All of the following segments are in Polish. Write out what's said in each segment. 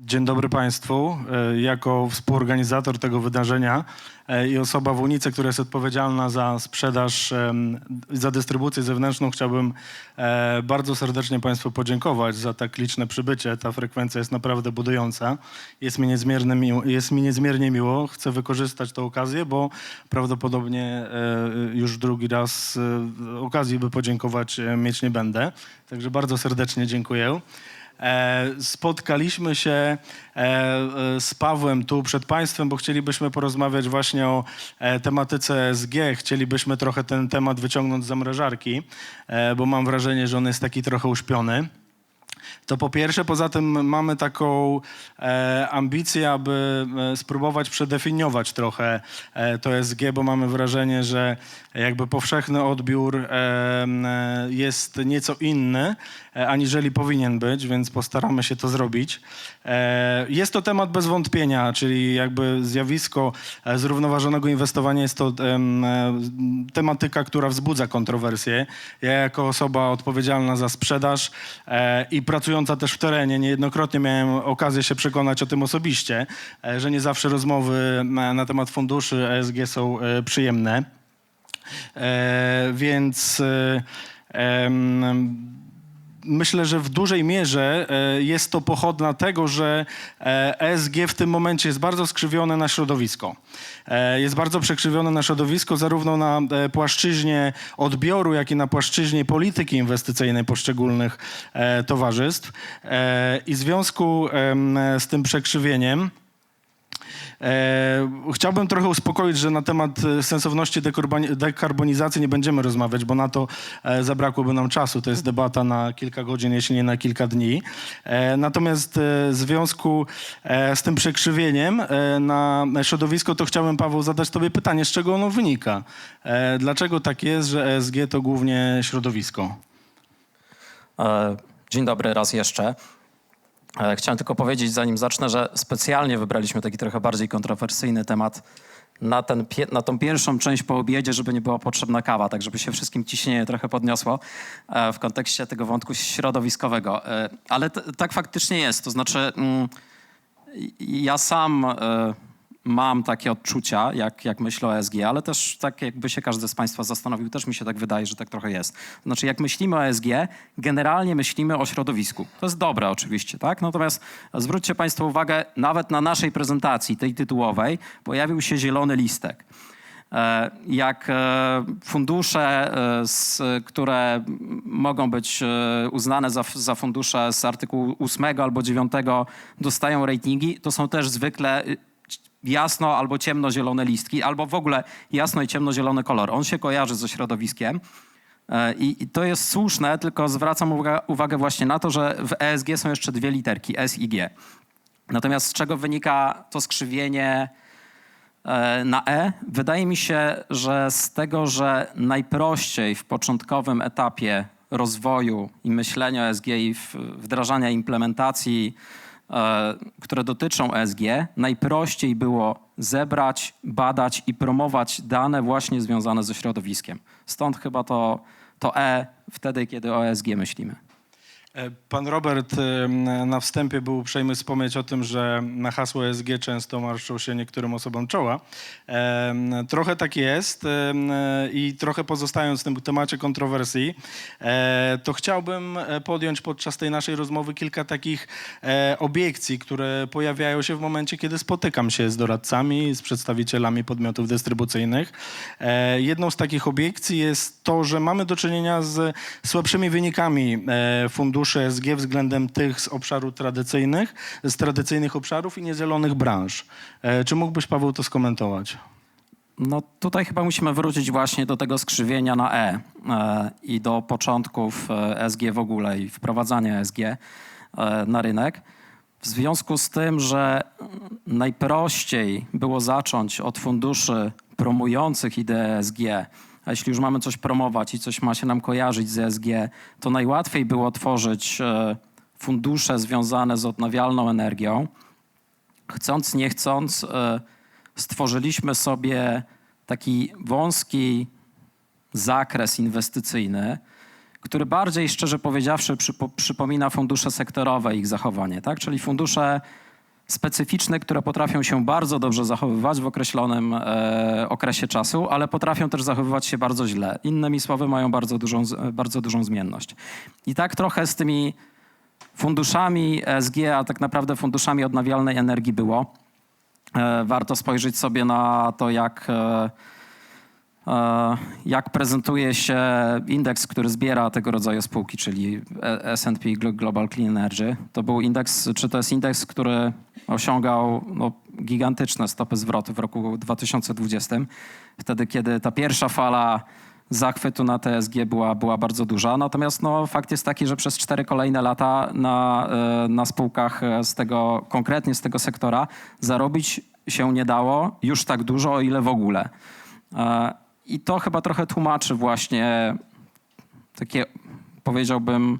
Dzień dobry Państwu. E, Jako współorganizator tego wydarzenia e, i osoba w Unice, która jest odpowiedzialna za sprzedaż, za dystrybucję zewnętrzną, chciałbym e, bardzo serdecznie Państwu podziękować za tak liczne przybycie. Ta frekwencja jest naprawdę budująca. Jest mi niezmiernie miło. Jest mi niezmiernie miło. Chcę wykorzystać tę okazję, bo prawdopodobnie już drugi raz okazji, by podziękować, mieć nie będę. Także bardzo serdecznie dziękuję. E, spotkaliśmy się e, e, z Pawłem tu przed Państwem, bo chcielibyśmy porozmawiać właśnie o tematyce SG. Chcielibyśmy trochę ten temat wyciągnąć z zamrażarki, bo mam wrażenie, że on jest taki trochę uśpiony. To po pierwsze, poza tym mamy taką e, ambicję, aby e, spróbować przedefiniować trochę e, to SG, bo mamy wrażenie, że jakby powszechny odbiór e, e, jest nieco inny, e, aniżeli powinien być, więc postaramy się to zrobić. E, jest to temat bez wątpienia, czyli jakby zjawisko e, zrównoważonego inwestowania jest to e, tematyka, która wzbudza kontrowersje. Ja jako osoba odpowiedzialna za sprzedaż e, i pracująca też w terenie, niejednokrotnie miałem okazję się przekonać o tym osobiście, e, że nie zawsze rozmowy e, na temat funduszy ESG są e, przyjemne. E, więc myślę, że w dużej mierze e, jest to pochodna tego, że e, ESG w tym momencie jest bardzo skrzywione na środowisko. E, Jest bardzo przekrzywione na środowisko zarówno na e, płaszczyźnie odbioru, jak i na płaszczyźnie polityki inwestycyjnej poszczególnych e, towarzystw. E, I w związku z tym przekrzywieniem E, chciałbym trochę uspokoić, że na temat e, sensowności dekarbonizacji nie będziemy rozmawiać, bo na to e, zabrakłoby nam czasu. To jest debata na kilka godzin, jeśli nie na kilka dni. E, natomiast e, w związku e, z tym przekrzywieniem e, na środowisko, to chciałbym, Paweł, zadać tobie pytanie, z czego ono wynika? E, dlaczego tak jest, że ESG to głównie środowisko? E, Dzień dobry raz jeszcze. E, Chciałem tylko powiedzieć, zanim zacznę, że specjalnie wybraliśmy taki trochę bardziej kontrowersyjny temat na, ten, na tą pierwszą część po obiedzie, żeby nie była potrzebna kawa, tak żeby się wszystkim ciśnienie trochę podniosło e, w kontekście tego wątku środowiskowego. E, Ale tak faktycznie jest. To znaczy, mm, ja sam mam takie odczucia, jak, jak myślę o ESG, ale też tak jakby się każdy z Państwa zastanowił, też mi się tak wydaje, że tak trochę jest. Znaczy, jak myślimy o ESG, generalnie myślimy o środowisku. To jest dobre oczywiście, tak? Natomiast zwróćcie Państwo uwagę, nawet na naszej prezentacji, tej tytułowej, pojawił się zielony listek. E, jak e, fundusze, e, które mogą być uznane za, za fundusze z artykułu 8 albo 9 dostają ratingi, to są też zwykle y, jasno albo ciemnozielone listki, albo w ogóle jasno i ciemnozielony kolor. On się kojarzy ze środowiskiem. E, I, I to jest słuszne, tylko zwracam uwagę, uwagę właśnie na to, że w ESG są jeszcze dwie literki, S i G. Natomiast z czego wynika to skrzywienie e, na E? Wydaje mi się, że z tego, że najprościej w początkowym etapie rozwoju i myślenia o ESG i wdrażania implementacji, które dotyczą ESG, najprościej było zebrać, badać i promować dane właśnie związane ze środowiskiem. Stąd chyba to, to E wtedy, kiedy o ESG myślimy. Pan Robert na wstępie był uprzejmy wspomnieć o tym, że na hasło ESG często marszczą się niektórym osobom czoła. Trochę tak jest i trochę pozostając w tym temacie kontrowersji, e, to chciałbym e, podjąć podczas tej naszej rozmowy kilka takich e, obiekcji, które pojawiają się w momencie, kiedy spotykam się z doradcami, z przedstawicielami podmiotów dystrybucyjnych. Jedną z takich obiekcji jest to, że mamy do czynienia z słabszymi wynikami e, ESG względem tych z obszaru tradycyjnych, z tradycyjnych obszarów i niezielonych branż. E, Czy mógłbyś, Paweł, to skomentować? No tutaj chyba musimy wrócić właśnie do tego skrzywienia na E, e i do początków e, ESG w ogóle i wprowadzania ESG e, na rynek. W związku z tym, że najprościej było zacząć od funduszy promujących ideę ESG, a jeśli już mamy coś promować i coś ma się nam kojarzyć z ESG, to najłatwiej było tworzyć e, fundusze związane z odnawialną energią. Chcąc, nie chcąc, e, stworzyliśmy sobie taki wąski zakres inwestycyjny, który bardziej, szczerze powiedziawszy, przypo, przypomina fundusze sektorowe, ich zachowanie, tak? Czyli fundusze specyficzne, które potrafią się bardzo dobrze zachowywać w określonym e, okresie czasu, ale potrafią też zachowywać się bardzo źle. Innymi słowy, mają bardzo dużą, bardzo dużą zmienność. I tak trochę z tymi funduszami ESG, a tak naprawdę funduszami odnawialnej energii było. E, warto spojrzeć sobie na to, jak, e, e, jak prezentuje się indeks, który zbiera tego rodzaju spółki, czyli E- S&P Glo- Global Clean Energy. To był indeks, czy to jest indeks, który osiągał no, gigantyczne stopy zwrotu w roku 2020, wtedy kiedy ta pierwsza fala zachwytu na TSG była, była bardzo duża. Natomiast no, fakt jest taki, że przez cztery kolejne lata na, e, na spółkach e, z tego, konkretnie z tego sektora zarobić się nie dało już tak dużo, o ile w ogóle. E, I to chyba trochę tłumaczy właśnie takie, powiedziałbym,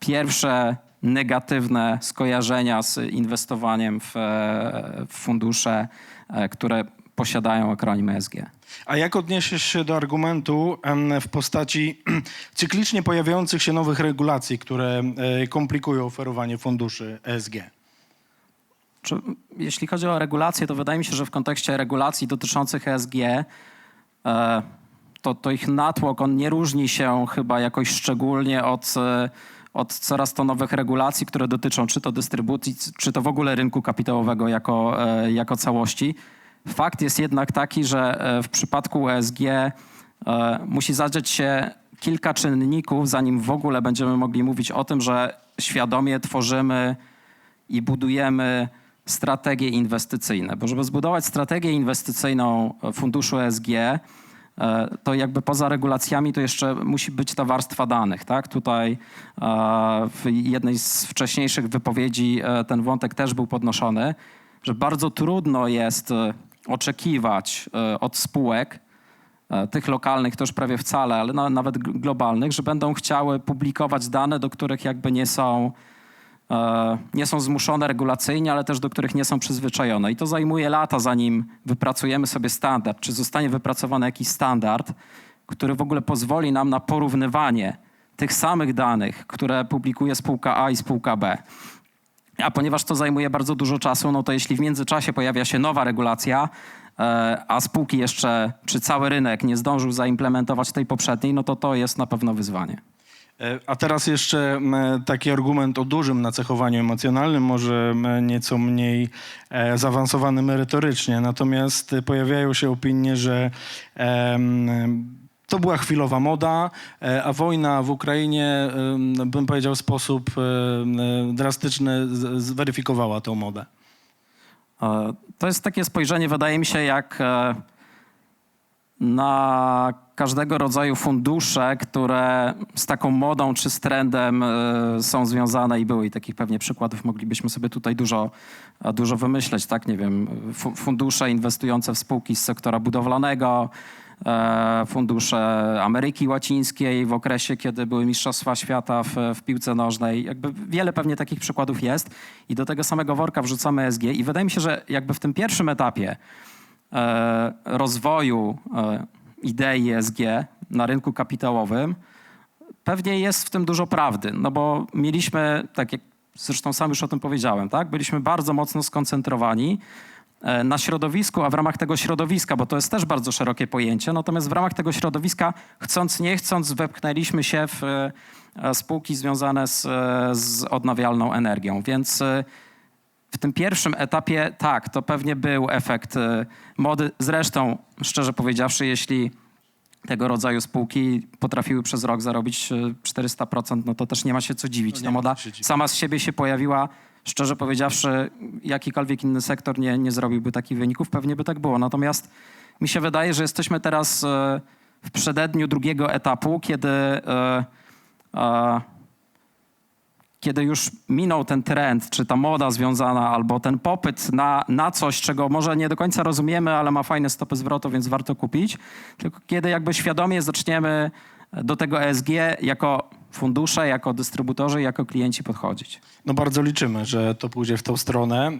pierwsze negatywne skojarzenia z inwestowaniem w, e, w fundusze, e, które posiadają akronim ESG. A jak odniesiesz się do argumentu w postaci cyklicznie pojawiających się nowych regulacji, które e, komplikują oferowanie funduszy ESG? Czy, jeśli chodzi o regulacje, to wydaje mi się, że w kontekście regulacji dotyczących ESG, to, to ich natłok on nie różni się chyba jakoś szczególnie od, od coraz to nowych regulacji, które dotyczą czy to dystrybucji, czy to w ogóle rynku kapitałowego jako, e, jako całości. Fakt jest jednak taki, że e, w przypadku ESG e, musi zadziać się kilka czynników, zanim w ogóle będziemy mogli mówić o tym, że świadomie tworzymy i budujemy strategie inwestycyjne. Bo żeby zbudować strategię inwestycyjną funduszu ESG, to jakby poza regulacjami to jeszcze musi być ta warstwa danych. Tak? Tutaj e, w jednej z wcześniejszych wypowiedzi e, ten wątek też był podnoszony, że bardzo trudno jest e, oczekiwać e, od spółek, e, tych lokalnych to już prawie wcale, ale na, nawet gl- globalnych, że będą chciały publikować dane, do których jakby nie są, e, nie są zmuszone regulacyjnie, ale też do których nie są przyzwyczajone. I to zajmuje lata, zanim wypracujemy sobie standard, czy zostanie wypracowany jakiś standard, który w ogóle pozwoli nam na porównywanie tych samych danych, które publikuje spółka A i spółka B. A ponieważ to zajmuje bardzo dużo czasu, no to jeśli w międzyczasie pojawia się nowa regulacja, e, a spółki jeszcze, czy cały rynek nie zdążył zaimplementować tej poprzedniej, no to to jest na pewno wyzwanie. E, A teraz jeszcze taki argument o dużym nacechowaniu emocjonalnym, może nieco mniej e, zaawansowany merytorycznie. Natomiast pojawiają się opinie, że to była chwilowa moda, e, a wojna w Ukrainie, bym powiedział, w sposób drastyczny zweryfikowała tę modę. To jest takie spojrzenie, wydaje mi się, jak na każdego rodzaju fundusze, które z taką modą czy z trendem e, są związane i były. I takich pewnie przykładów moglibyśmy sobie tutaj dużo, dużo wymyśleć. Tak, nie wiem, fu- fundusze inwestujące w spółki z sektora budowlanego, e, fundusze Ameryki Łacińskiej w okresie, kiedy były Mistrzostwa Świata w, w piłce nożnej. Jakby wiele pewnie takich przykładów jest i do tego samego worka wrzucamy ESG i wydaje mi się, że jakby w tym pierwszym etapie rozwoju e, idei ESG na rynku kapitałowym pewnie jest w tym dużo prawdy, no bo mieliśmy, tak jak zresztą sam już o tym powiedziałem, tak? byliśmy bardzo mocno skoncentrowani e, na środowisku, a w ramach tego środowiska, bo to jest też bardzo szerokie pojęcie, natomiast w ramach tego środowiska, chcąc nie chcąc, wepchnęliśmy się w e, spółki związane z, e, z odnawialną energią, więc e, w tym pierwszym etapie tak, to pewnie był efekt e, mody. Zresztą, szczerze powiedziawszy, jeśli tego rodzaju spółki potrafiły przez rok zarobić e, 400%, no to też nie ma się co dziwić. No Ta moda sama z siebie się pojawiła. Szczerze powiedziawszy, jakikolwiek inny sektor nie, nie zrobiłby takich wyników, pewnie by tak było. Natomiast mi się wydaje, że jesteśmy teraz e, w przededniu drugiego etapu, kiedy kiedy już minął ten trend, czy ta moda związana, albo ten popyt na, na coś, czego może nie do końca rozumiemy, ale ma fajne stopy zwrotu, więc warto kupić, tylko kiedy jakby świadomie zaczniemy do tego ESG jako fundusze, jako dystrybutorzy, jako klienci podchodzić. No bardzo liczymy, że to pójdzie w tą stronę.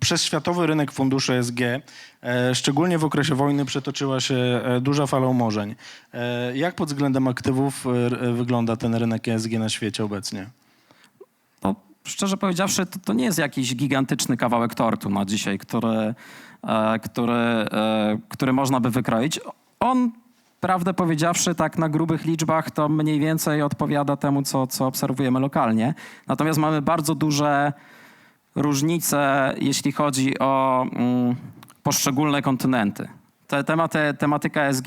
Przez światowy rynek funduszy SG, e, szczególnie w okresie wojny, przetoczyła się e, duża fala umorzeń. E, Jak pod względem aktywów wygląda ten rynek ESG na świecie obecnie? No, szczerze powiedziawszy, to, to nie jest jakiś gigantyczny kawałek tortu na dzisiaj, który, e, który, e, który można by wykroić. On, prawdę powiedziawszy, tak na grubych liczbach, to mniej więcej odpowiada temu, co, co obserwujemy lokalnie. Natomiast mamy bardzo duże różnice, jeśli chodzi o mm, poszczególne kontynenty. Te tematy, tematyka SG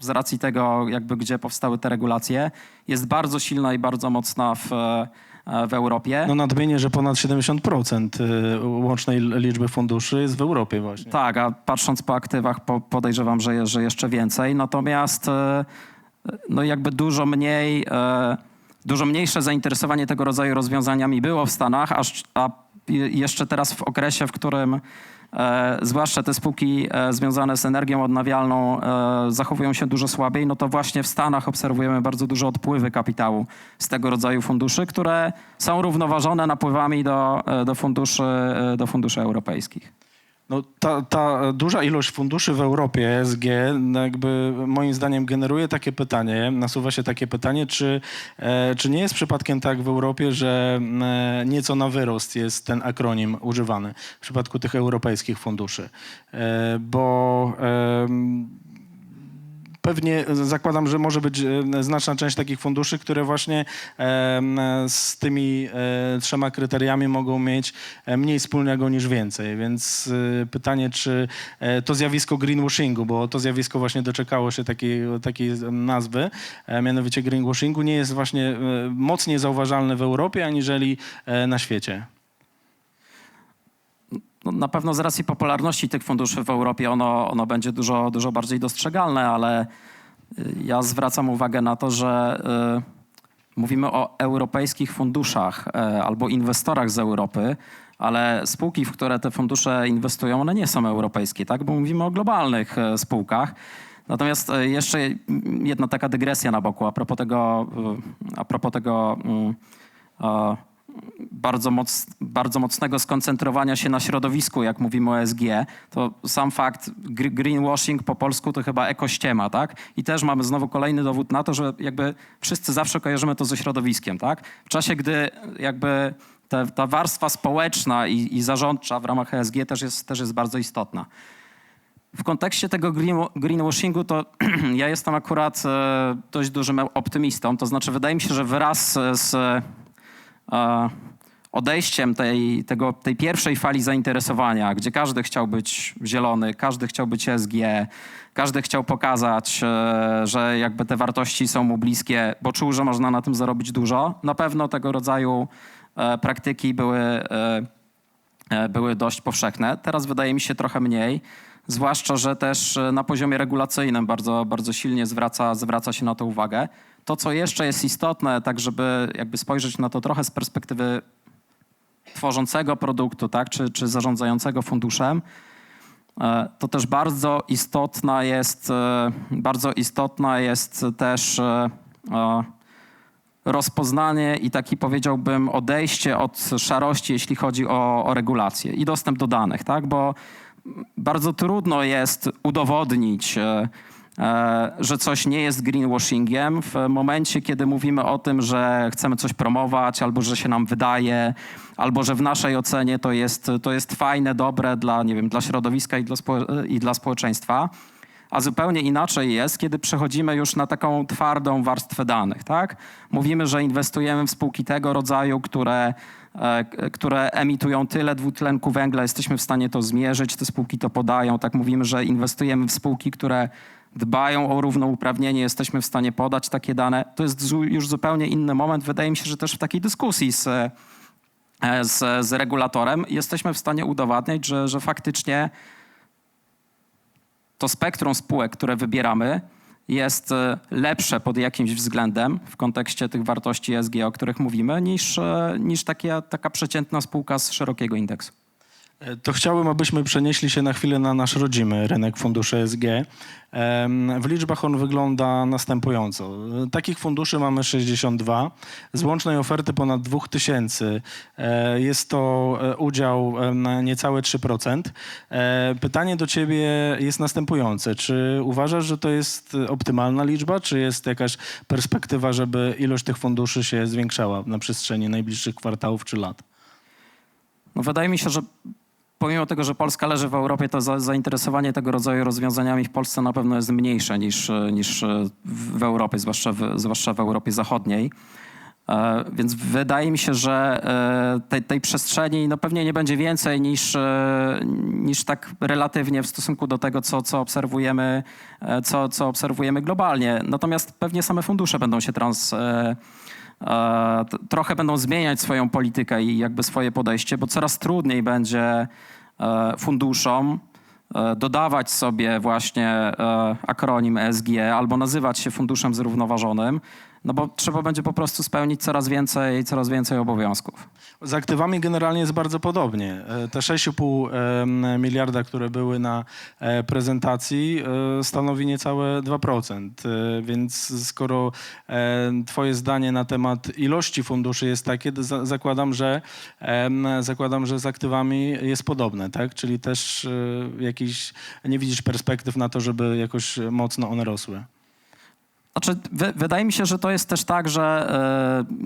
z racji tego, jakby gdzie powstały te regulacje, jest bardzo silna i bardzo mocna w, w Europie. No nadmienię, że ponad 70% y, łącznej liczby funduszy jest w Europie właśnie. Tak, a patrząc po aktywach po, podejrzewam, że, że jeszcze więcej. Natomiast e, no jakby dużo mniej, e, dużo mniejsze zainteresowanie tego rodzaju rozwiązaniami było w Stanach, aż, a je- jeszcze teraz w okresie, w którym e, zwłaszcza te spółki e, związane z energią odnawialną e, zachowują się dużo słabiej, no to właśnie w Stanach obserwujemy bardzo duże odpływy kapitału z tego rodzaju funduszy, które są równoważone napływami do, e, do, funduszy, e, do funduszy europejskich. No, ta, ta duża ilość funduszy w Europie, ESG, jakby moim zdaniem generuje takie pytanie, nasuwa się takie pytanie, czy, e, czy nie jest przypadkiem tak w Europie, że e, nieco na wyrost jest ten akronim używany w przypadku tych europejskich funduszy? E, bo Pewnie zakładam, że może być e, znaczna część takich funduszy, które właśnie em, z tymi e, trzema kryteriami mogą mieć e, mniej wspólnego niż więcej. Więc e, pytanie, czy e, to zjawisko greenwashingu, bo to zjawisko właśnie doczekało się takiej, takiej nazwy, e, mianowicie greenwashingu, nie jest właśnie e, mocniej zauważalne w Europie aniżeli e, na świecie. No, na pewno z racji popularności tych funduszy w Europie ono, ono będzie dużo, dużo bardziej dostrzegalne, ale y, ja zwracam uwagę na to, że y, mówimy o europejskich funduszach y, albo inwestorach z Europy, ale spółki, w które te fundusze inwestują, one nie są europejskie, tak? bo mówimy o globalnych spółkach. Natomiast jeszcze jedna taka dygresja na boku a propos tego, a propos tego mm, bardzo, moc, bardzo mocnego skoncentrowania się na środowisku, jak mówimy o ESG, to sam fakt gr- greenwashing po polsku to chyba ekościema, tak? I też mamy znowu kolejny dowód na to, że jakby wszyscy zawsze kojarzymy to ze środowiskiem, tak? W czasie, gdy jakby te, ta warstwa społeczna i, i zarządcza w ramach ESG też jest, też jest bardzo istotna. W kontekście tego green, greenwashingu to ja jestem akurat e, dość dużym optymistą. To znaczy wydaje mi się, że wraz z odejściem tej, tego, tej pierwszej fali zainteresowania, gdzie każdy chciał być zielony, każdy chciał być SG, każdy chciał pokazać, e, że jakby te wartości są mu bliskie, bo czuł, że można na tym zarobić dużo. Na pewno tego rodzaju e, praktyki były, e, e, były dość powszechne. Teraz wydaje mi się trochę mniej. Zwłaszcza, że też e, na poziomie regulacyjnym bardzo, bardzo silnie zwraca, zwraca się na to uwagę. To, co jeszcze jest istotne, tak żeby jakby spojrzeć na to trochę z perspektywy tworzącego produktu, tak, czy, czy zarządzającego funduszem, e, to też bardzo istotna jest, e, bardzo istotna jest też e, rozpoznanie i taki powiedziałbym odejście od szarości, jeśli chodzi o, o regulacje i dostęp do danych, tak? Bo bardzo trudno jest udowodnić, że coś nie jest greenwashingiem w momencie, kiedy mówimy o tym, że chcemy coś promować, albo że się nam wydaje, albo że w naszej ocenie to jest, to jest fajne, dobre dla, nie wiem, dla środowiska i dla, i dla społeczeństwa. A zupełnie inaczej jest, kiedy przechodzimy już na taką twardą warstwę danych, tak? Mówimy, że inwestujemy w spółki tego rodzaju, które, e, które emitują tyle dwutlenku węgla, jesteśmy w stanie to zmierzyć, te spółki to podają, tak? Mówimy, że inwestujemy w spółki, które dbają o równouprawnienie, jesteśmy w stanie podać takie dane. To jest już zupełnie inny moment. Wydaje mi się, że też w takiej dyskusji z, e, z, z regulatorem jesteśmy w stanie udowadniać, że, że faktycznie to spektrum spółek, które wybieramy, jest e, lepsze pod jakimś względem w kontekście tych wartości ESG, o których mówimy, niż, e, niż takie, taka przeciętna spółka z szerokiego indeksu. To chciałbym, abyśmy przenieśli się na chwilę na nasz rodzimy rynek funduszy ESG. W liczbach on wygląda następująco. Takich funduszy mamy 62. Z łącznej oferty ponad 2000 e, jest to e, udział na niecałe 3%. E, Pytanie do ciebie jest następujące. Czy uważasz, że to jest optymalna liczba, czy jest jakaś perspektywa, żeby ilość tych funduszy się zwiększała na przestrzeni najbliższych kwartałów czy lat? No wydaje mi się, że pomimo tego, że Polska leży w Europie, to za, zainteresowanie tego rodzaju rozwiązaniami w Polsce na pewno jest mniejsze niż, niż w Europie, zwłaszcza w, zwłaszcza w Europie Zachodniej. E, Więc wydaje mi się, że e, tej, tej przestrzeni no pewnie nie będzie więcej niż, e, niż tak relatywnie w stosunku do tego, co, co, obserwujemy, co, co obserwujemy globalnie. Natomiast pewnie same fundusze będą się trans, trochę będą zmieniać swoją politykę i jakby swoje podejście, bo coraz trudniej będzie e, funduszom e, dodawać sobie właśnie e, akronim ESG albo nazywać się funduszem zrównoważonym, no bo trzeba będzie po prostu spełnić coraz więcej, coraz więcej obowiązków. Z aktywami generalnie jest bardzo podobnie. E, Te 6,5 em, miliarda, które były na e, prezentacji, e, stanowi niecałe 2%. E, Więc skoro twoje zdanie na temat ilości funduszy jest takie, zakładam, że zakładam, że z aktywami jest podobne, tak? Czyli też jakiś, nie widzisz perspektyw na to, żeby jakoś mocno one rosły. Znaczy, wy, wydaje mi się, że to jest też tak, że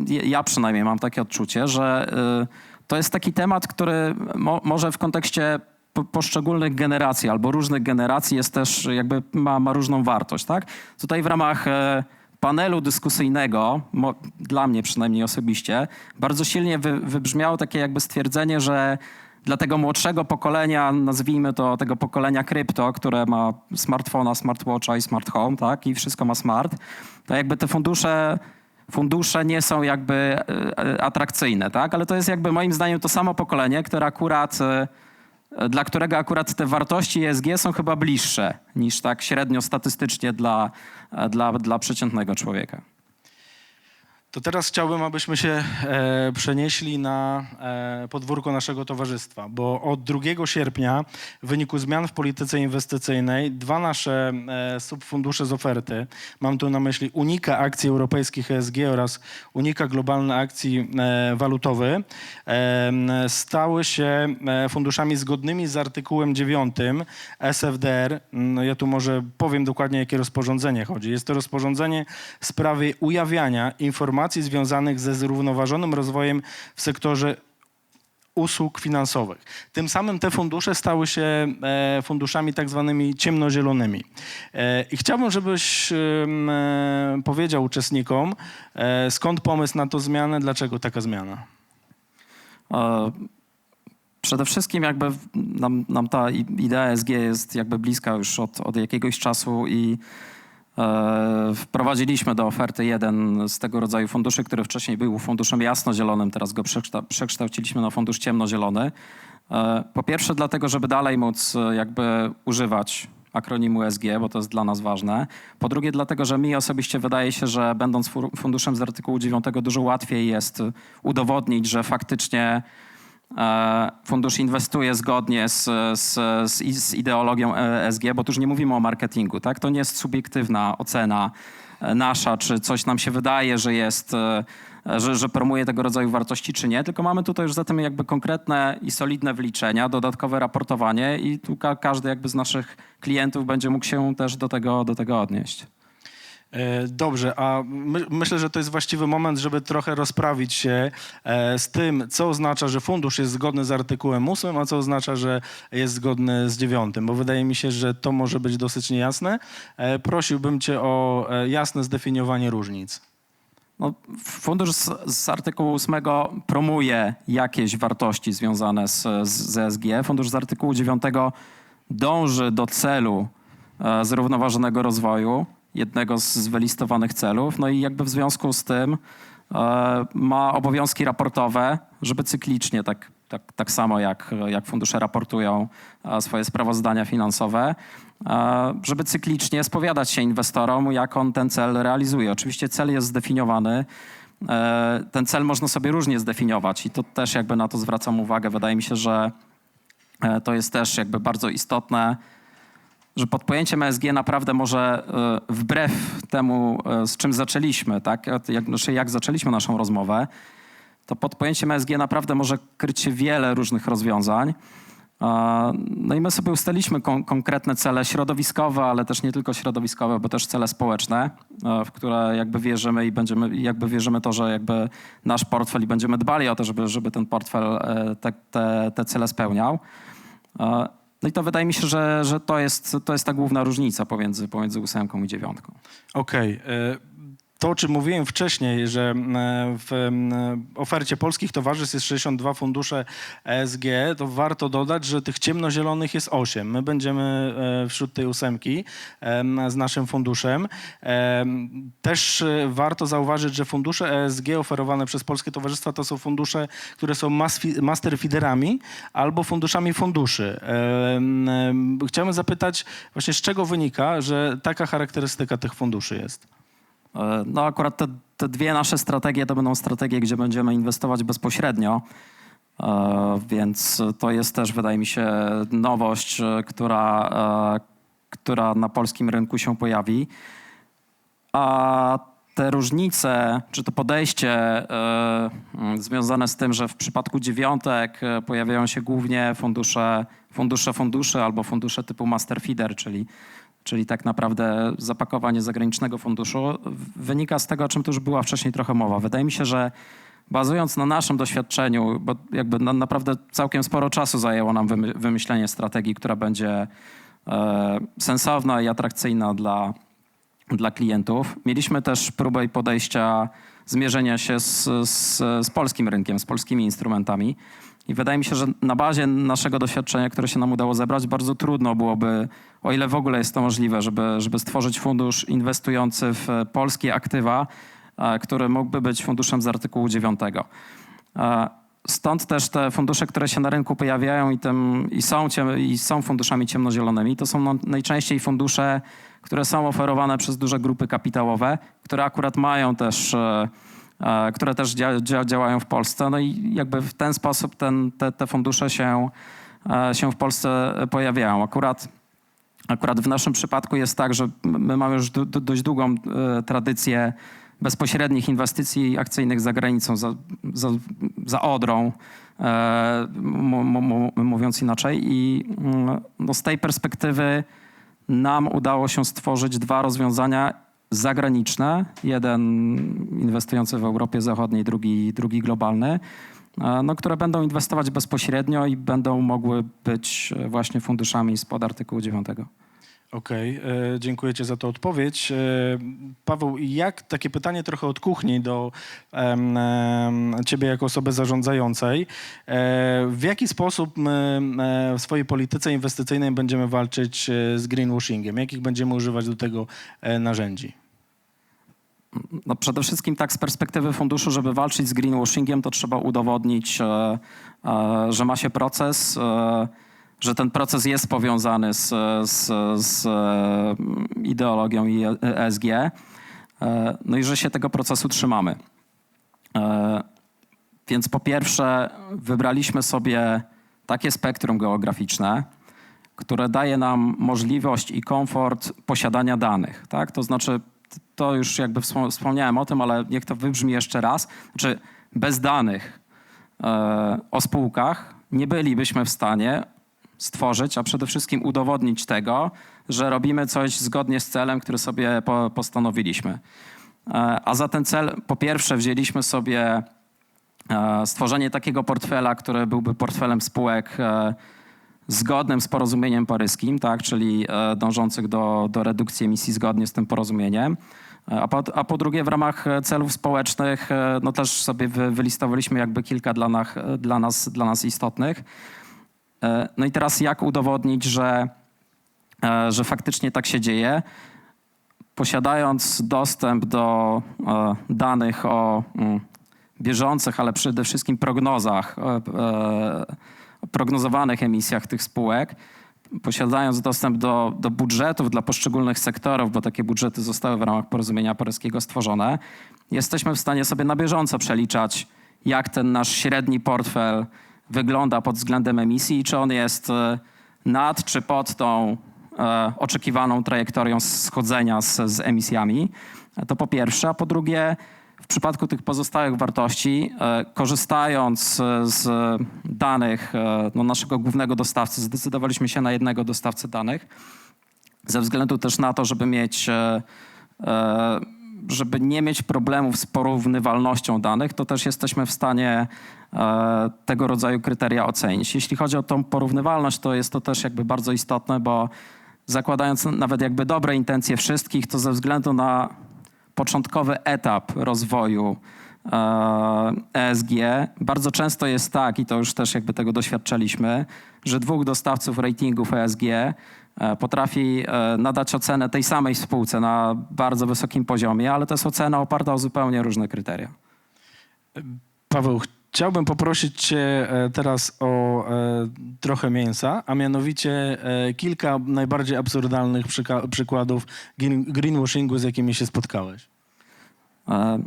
e, ja przynajmniej mam takie odczucie, że e, to jest taki temat, który mo, może w kontekście po, poszczególnych generacji albo różnych generacji jest też jakby ma, ma różną wartość, tak? Tutaj w ramach e, panelu dyskusyjnego, mo, dla mnie przynajmniej osobiście, bardzo silnie wy, wybrzmiało takie jakby stwierdzenie, że dla tego młodszego pokolenia, nazwijmy to tego pokolenia krypto, które ma smartfona, smartwatcha i smart home, tak, i wszystko ma smart, to jakby te fundusze, fundusze nie są jakby e, atrakcyjne, tak, ale to jest jakby moim zdaniem to samo pokolenie, które akurat, e, dla którego akurat te wartości ESG są chyba bliższe niż tak średnio statystycznie dla, e, dla, dla przeciętnego człowieka. To teraz chciałbym, abyśmy się e, przenieśli na e, podwórko naszego towarzystwa, bo od 2 sierpnia w wyniku zmian w polityce inwestycyjnej dwa nasze e, subfundusze z oferty, mam tu na myśli Unika Akcji Europejskich ESG oraz Unika Globalne Akcji e, Walutowy, e, stały się e, funduszami zgodnymi z artykułem 9 SFDR. No ja tu może powiem dokładnie, jakie rozporządzenie chodzi. Jest to rozporządzenie w sprawie ujawniania informacji związanych ze zrównoważonym rozwojem w sektorze usług finansowych. Tym samym te fundusze stały się e, funduszami tak zwanymi ciemnozielonymi. E, I chciałbym, żebyś e, powiedział uczestnikom, skąd pomysł na tą zmianę, dlaczego taka zmiana? Przede wszystkim jakby nam, nam ta idea SG jest jakby bliska już od, od jakiegoś czasu i wprowadziliśmy do oferty jeden z tego rodzaju funduszy, który wcześniej był funduszem jasnozielonym, teraz go przekszta- przekształciliśmy na fundusz ciemnozielony. E, po pierwsze dlatego, żeby dalej móc e, jakby używać akronimu SG, bo to jest dla nas ważne. Po drugie dlatego, że mi osobiście wydaje się, że będąc fu- funduszem z artykułu 9 dużo łatwiej jest udowodnić, że faktycznie E, Fundusz inwestuje zgodnie z, z, z, ideologią ESG, bo tu już nie mówimy o marketingu, tak? To nie jest subiektywna ocena e, nasza, czy coś nam się wydaje, że jest, e, że, że promuje tego rodzaju wartości, czy nie, tylko mamy tutaj już zatem jakby konkretne i solidne wliczenia, dodatkowe raportowanie i tu ka- każdy jakby z naszych klientów będzie mógł się też do tego, do tego odnieść. E, Dobrze, a my, myślę, że to jest właściwy moment, żeby trochę rozprawić się e, z tym, co oznacza, że fundusz jest zgodny z artykułem 8, a co oznacza, że jest zgodny z 9, bo wydaje mi się, że to może być dosyć niejasne. E, Prosiłbym cię o jasne zdefiniowanie różnic. No, fundusz z, z artykułu 8 promuje jakieś wartości związane z, z, ESG. Fundusz z artykułu 9 dąży do celu zrównoważonego rozwoju, jednego z, wylistowanych celów. No i jakby w związku z tym e, ma obowiązki raportowe, żeby cyklicznie, tak, tak, tak samo jak, jak fundusze raportują e, swoje sprawozdania finansowe, e, żeby cyklicznie spowiadać się inwestorom, jak on ten cel realizuje. Oczywiście cel jest zdefiniowany. Ten cel można sobie różnie zdefiniować i to też jakby na to zwracam uwagę. Wydaje mi się, że to jest też jakby bardzo istotne, że pod pojęciem ESG naprawdę może e, wbrew temu, e, z czym zaczęliśmy, tak, jak, znaczy jak zaczęliśmy naszą rozmowę, to pod pojęciem ESG naprawdę może kryć się wiele różnych rozwiązań. No i my sobie ustaliliśmy kon- konkretne cele środowiskowe, ale też nie tylko środowiskowe, bo też cele społeczne, e, w które jakby wierzymy i będziemy, jakby wierzymy to, że jakby nasz portfel i będziemy dbali o to, żeby, żeby ten portfel e, te, te, te cele spełniał. No i to wydaje mi się, że, że to, jest, to jest ta główna różnica pomiędzy, pomiędzy ósemką i dziewiątką. Okej. e, To, o czym mówiłem wcześniej, że m, w m, ofercie polskich towarzystw jest 62 fundusze ESG, to warto dodać, że tych ciemnozielonych jest 8. My będziemy e, wśród tej ósemki em, z naszym funduszem. Em, Też e, warto zauważyć, że fundusze ESG oferowane przez polskie towarzystwa to są fundusze, które są mas- master feederami albo funduszami funduszy. Em, em, Chciałbym zapytać właśnie, z czego wynika, że taka charakterystyka tych funduszy jest? E, No akurat te, te dwie nasze strategie to będą strategie, gdzie będziemy inwestować bezpośrednio, E, więc to jest też wydaje mi się nowość, e, która, która na polskim rynku się pojawi. A te różnice, czy to podejście związane z tym, że w przypadku dziewiątek pojawiają się głównie fundusze, fundusze funduszy albo fundusze typu master feeder, czyli, czyli tak naprawdę zapakowanie zagranicznego funduszu, wynika z tego, o czym tu już była wcześniej trochę mowa. Wydaje mi się, że bazując na naszym doświadczeniu, bo jakby na, naprawdę całkiem sporo czasu zajęło nam wymy, wymyślenie strategii, która będzie e, sensowna i atrakcyjna dla, dla klientów. Mieliśmy też próbę i podejścia zmierzenia się z, z, z polskim rynkiem, z polskimi instrumentami. I wydaje mi się, że na bazie naszego doświadczenia, które się nam udało zebrać, bardzo trudno byłoby, o ile w ogóle jest to możliwe, żeby, żeby stworzyć fundusz inwestujący w polskie aktywa, e, który mógłby być funduszem z artykułu 9. E, Stąd też te fundusze, które się na rynku pojawiają i, tym, i, są, ciem, i są funduszami ciemnozielonymi, to są no- najczęściej fundusze, które są oferowane przez duże grupy kapitałowe, które akurat mają też, e, e, które też dzia, dzia, działają w Polsce. No i jakby w ten sposób ten, te, te fundusze się, e, się w Polsce pojawiają. Akurat Akurat w naszym przypadku jest tak, że my mamy już do, do, dość długą e, tradycję bezpośrednich inwestycji akcyjnych za granicą, za, za, za Odrą, e, mówiąc inaczej. I mm, no, z tej perspektywy nam udało się stworzyć dwa rozwiązania zagraniczne. Jeden inwestujący w Europie Zachodniej, drugi, drugi globalny. e, No, które będą inwestować bezpośrednio i będą mogły być e, właśnie funduszami spod artykułu 9. Okej, e, dziękuję Ci za tę odpowiedź. E, Paweł, jak takie pytanie trochę od kuchni do em, em, Ciebie jako osoby zarządzającej. E, w jaki sposób my e, w swojej polityce inwestycyjnej będziemy walczyć e, z greenwashingiem? Jakich będziemy używać do tego e, narzędzi? No przede wszystkim tak z perspektywy funduszu, żeby walczyć z greenwashingiem, to trzeba udowodnić, e, e, że ma się proces, e, że ten proces jest powiązany z, z, z e, ideologią ESG, e, no i że się tego procesu trzymamy. E, Więc po pierwsze wybraliśmy sobie takie spektrum geograficzne, które daje nam możliwość i komfort posiadania danych. Tak? To znaczy, to już jakby wspom- wspomniałem o tym, ale niech to wybrzmi jeszcze raz. Znaczy, bez danych e, o spółkach nie bylibyśmy w stanie stworzyć, a przede wszystkim udowodnić tego, że robimy coś zgodnie z celem, który sobie po, postanowiliśmy. E, a za ten cel po pierwsze wzięliśmy sobie e, stworzenie takiego portfela, który byłby portfelem spółek e, zgodnym z porozumieniem paryskim, tak, czyli dążących do, do redukcji emisji zgodnie z tym porozumieniem. A po, a po drugie, w ramach celów społecznych, no też sobie wy, wylistowaliśmy jakby kilka dla dla, nas, dla nas istotnych. E, No i teraz jak udowodnić, że, e, że faktycznie tak się dzieje? Posiadając dostęp do e, danych o mm, bieżących, ale przede wszystkim prognozach, prognozowanych emisjach tych spółek, posiadając dostęp do, do budżetów dla poszczególnych sektorów, bo takie budżety zostały w ramach porozumienia paryskiego stworzone, jesteśmy w stanie sobie na bieżąco przeliczać, jak ten nasz średni portfel wygląda pod względem emisji i czy on jest e, nad czy pod tą e, oczekiwaną trajektorią schodzenia z, z emisjami. To po pierwsze. A po drugie, w przypadku tych pozostałych wartości, e, korzystając z danych no, naszego głównego dostawcy, zdecydowaliśmy się na jednego dostawcę danych, ze względu też na to, żeby mieć, żeby nie mieć problemów z porównywalnością danych, to też jesteśmy w stanie e, tego rodzaju kryteria ocenić. Jeśli chodzi o tą porównywalność, to jest to też jakby bardzo istotne, bo zakładając nawet jakby dobre intencje wszystkich, to ze względu na początkowy etap rozwoju e, ESG, bardzo często jest tak, i to już też jakby tego doświadczaliśmy, że dwóch dostawców ratingów ESG e, potrafi e, nadać ocenę tej samej spółce na bardzo wysokim poziomie, ale to jest ocena oparta o zupełnie różne kryteria. Paweł, chciałbym poprosić Cię e, teraz o e, trochę mięsa, a mianowicie e, kilka najbardziej absurdalnych przykładów green- greenwashingu, z jakimi się spotkałeś. E,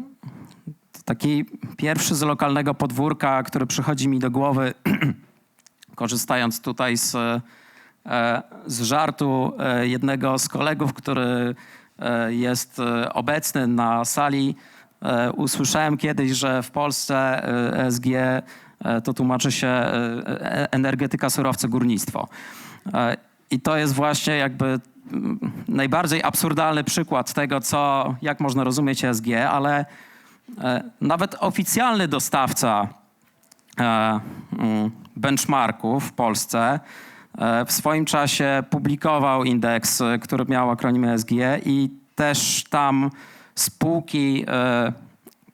Taki pierwszy z lokalnego podwórka, który przychodzi mi do głowy, korzystając tutaj z, e, z żartu e, jednego z kolegów, który e, jest e, obecny na sali. E, Usłyszałem kiedyś, że w Polsce e, e, to tłumaczy się e, e, energetyka, surowce, górnictwo. E, I to jest właśnie jakby najbardziej absurdalny przykład tego, co, jak można rozumieć ESG, ale e, nawet oficjalny dostawca e, benchmarków w Polsce e, w swoim czasie publikował indeks, e, który miał akronim ESG i też tam spółki, e,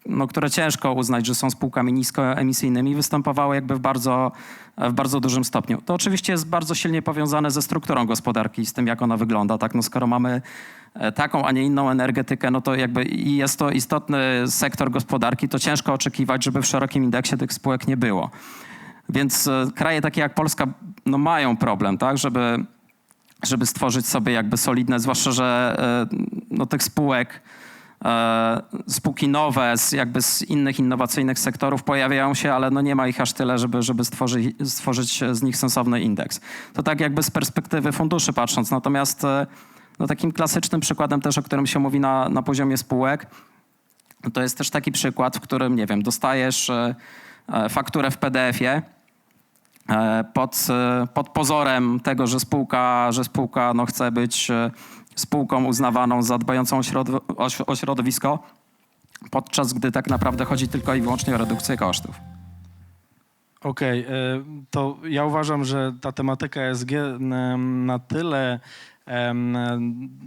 no, które ciężko uznać, że są spółkami niskoemisyjnymi, występowały jakby w bardzo, w bardzo dużym stopniu. To oczywiście jest bardzo silnie powiązane ze strukturą gospodarki, z tym jak ona wygląda. Tak? No, skoro mamy e, taką, a nie inną energetykę, no to jakby i jest to istotny sektor gospodarki, to ciężko oczekiwać, żeby w szerokim indeksie tych spółek nie było. Więc e, kraje takie jak Polska no, mają problem, tak, żeby, żeby stworzyć sobie jakby solidne, zwłaszcza, że e, no, tych spółek, e, spółki nowe z, jakby z innych innowacyjnych sektorów pojawiają się, ale no, nie ma ich aż tyle, żeby, żeby stworzyć, stworzyć z nich sensowny indeks. To tak jakby z perspektywy funduszy patrząc. Natomiast e, no, takim klasycznym przykładem też, o którym się mówi na, na poziomie spółek, to jest też taki przykład, w którym, nie wiem, dostajesz fakturę w PDF-ie pod, e, pod pozorem tego, że spółka, że spółka no, chce być e, spółką uznawaną za dbającą o środowisko, podczas gdy tak naprawdę chodzi tylko i wyłącznie o redukcję kosztów. Okej, e, to ja uważam, że ta tematyka ESG em, na tyle, em,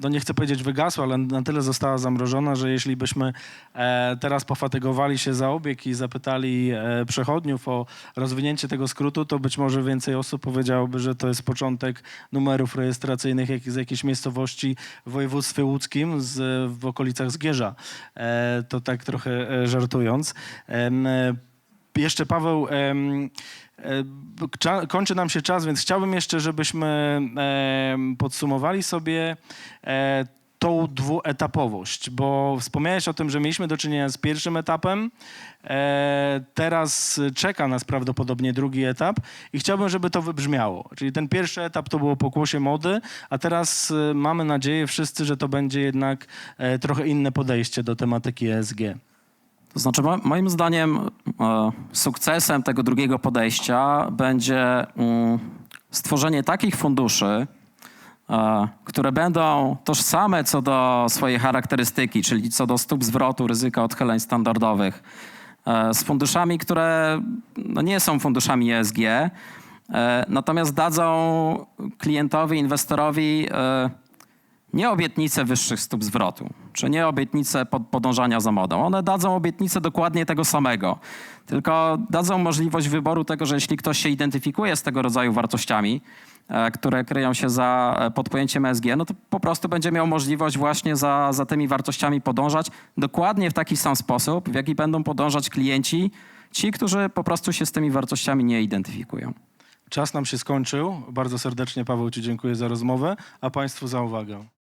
no nie chcę powiedzieć wygasła, ale na tyle została zamrożona, że jeśli byśmy e, teraz pofatygowali się za obieg i zapytali e, przechodniów o rozwinięcie tego skrótu, to być może więcej osób powiedziałoby, że to jest początek numerów rejestracyjnych z jakiejś miejscowości w województwie łódzkim z, w okolicach Zgierza. E, To tak trochę e, żartując. Jeszcze Paweł, kończy nam się czas, więc chciałbym jeszcze, żebyśmy podsumowali sobie e, tą dwuetapowość, bo wspomniałeś o tym, że mieliśmy do czynienia z pierwszym etapem, e, teraz czeka nas prawdopodobnie drugi etap i chciałbym, żeby to wybrzmiało. Czyli ten pierwszy etap to było pokłosie mody, a teraz e, mamy nadzieję wszyscy, że to będzie jednak trochę inne podejście do tematyki ESG. To znaczy, mo- moim zdaniem e, sukcesem tego drugiego podejścia będzie mm, stworzenie takich funduszy, e, które będą tożsame co do swojej charakterystyki, czyli co do stóp zwrotu, ryzyka odchyleń standardowych, e, z funduszami, które no, nie są funduszami ESG, natomiast dadzą klientowi, inwestorowi nie obietnicę wyższych stóp zwrotu, czy nie obietnicę pod, podążania za modą. One dadzą obietnicę dokładnie tego samego, tylko dadzą możliwość wyboru tego, że jeśli ktoś się identyfikuje z tego rodzaju wartościami, e, które kryją się za, e, pod pojęciem ESG, no to po prostu będzie miał możliwość właśnie za, za tymi wartościami podążać dokładnie w taki sam sposób, w jaki będą podążać klienci, ci, którzy po prostu się z tymi wartościami nie identyfikują. Czas nam się skończył. Bardzo serdecznie Paweł Ci dziękuję za rozmowę, a Państwu za uwagę.